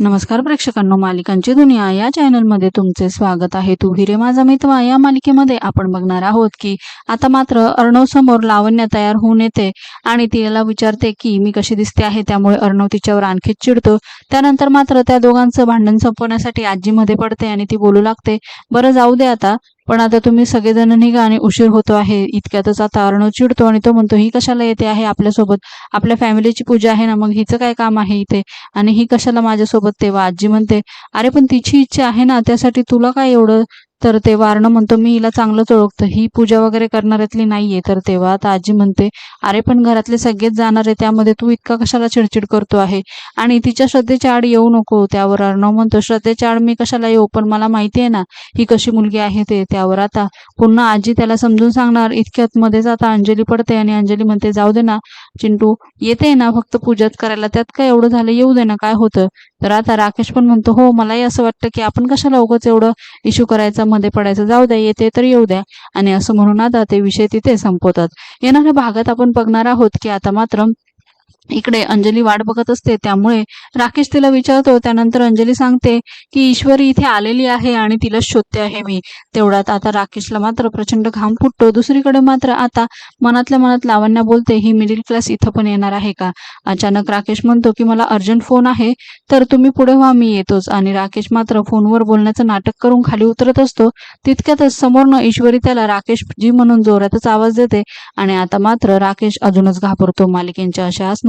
नमस्कार प्रेक्षकांनो मालिकांची दुनिया या चॅनलमध्ये तुमचे स्वागत आहे. तू हिरे माझा मित्र या मालिकेमध्ये आपण बघणार आहोत की आता मात्र अर्णव समोर लावण्य तयार होऊन येते आणि तिला विचारते की मी कशी दिसते आहे? त्यामुळे अर्णव तिच्यावर आणखीच चिडतो. त्यानंतर मात्र त्या दोघांचं भांडण संपवण्यासाठी आजीमध्ये पडते आणि ती बोलू लागते बरं जाऊ दे आता. पण आता तुम्ही सगळेजण निघा आणि उशीर होतो आहे. इतक्यातच आता अर्णव चिडतो आणि तो म्हणतो ही कशाला येते आहे आपल्यासोबत? आपल्या फॅमिलीची पूजा आहे ना मग हिचं काय काम आहे इथे? आणि ही कशाला माझ्यासोबत तेव्हा? आजी म्हणते अरे पण तिची इच्छा आहे ना त्यासाठी तुला काय एवढं तर तेव्हा अर्ण म्हणतो मी हिला चांगलंच ओळखतो. ही पूजा वगैरे करणाऱ्यातली नाहीये. तर तेव्हा आता आजी म्हणते अरे पण घरातले सगळेच जाणार आहे. त्यामध्ये तू इतका कशाला चिडचिड करतो आहे? आणि तिच्या श्रद्धेच्या आड येऊ नको. त्यावर अर्णव म्हणतो श्रद्धेच्या आड मी कशाला येऊ? पण मला माहिती आहे ना ही कशी मुलगी आहे ते. त्यावर आता पुन्हा आजी त्याला समजून सांगणार इतक्यात मध्येच आता अंजली पडते. आणि अंजली म्हणते जाऊ दे ना चिंटू. येते ना फक्त पूजाच करायला. त्यात काय एवढं झालं? येऊ दे ना काय होतं? तर आता राकेश पण म्हणतो हो मलाही असं वाटतं की आपण कशाला उगच एवढं इश्यू करायचा मध्ये पडायचं. जाऊ द्या येते तर येऊ द्या. आणि असं म्हणून आता ते विषय तिथे संपवतात. येणाऱ्या भागात आपण बघणार आहोत की आता मात्र इकडे अंजली वाट बघत असते. त्यामुळे राकेश तिला विचारतो. त्यानंतर अंजली सांगते की ईश्वरी इथे आलेली आहे आणि तिला शोधते आहे मी. तेवढ्यात आता राकेशला मात्र प्रचंड घाम फुटतो. दुसरीकडे मात्र आता मनातल्या मनात लावण्या बोलते ही मिडिल क्लास इथं पण येणार आहे का? अचानक राकेश म्हणतो की मला अर्जंट फोन आहे तर तुम्ही पुढे व्हा मी येतोच. आणि राकेश मात्र फोनवर बोलण्याचं नाटक करून खाली उतरत असतो. तितक्यातच समोरनं ईश्वरी त्याला राकेश जी म्हणून जोरातच आवाज देते. आणि आता मात्र राकेश अजूनच घाबरतो. मालिकेंच्या अशाच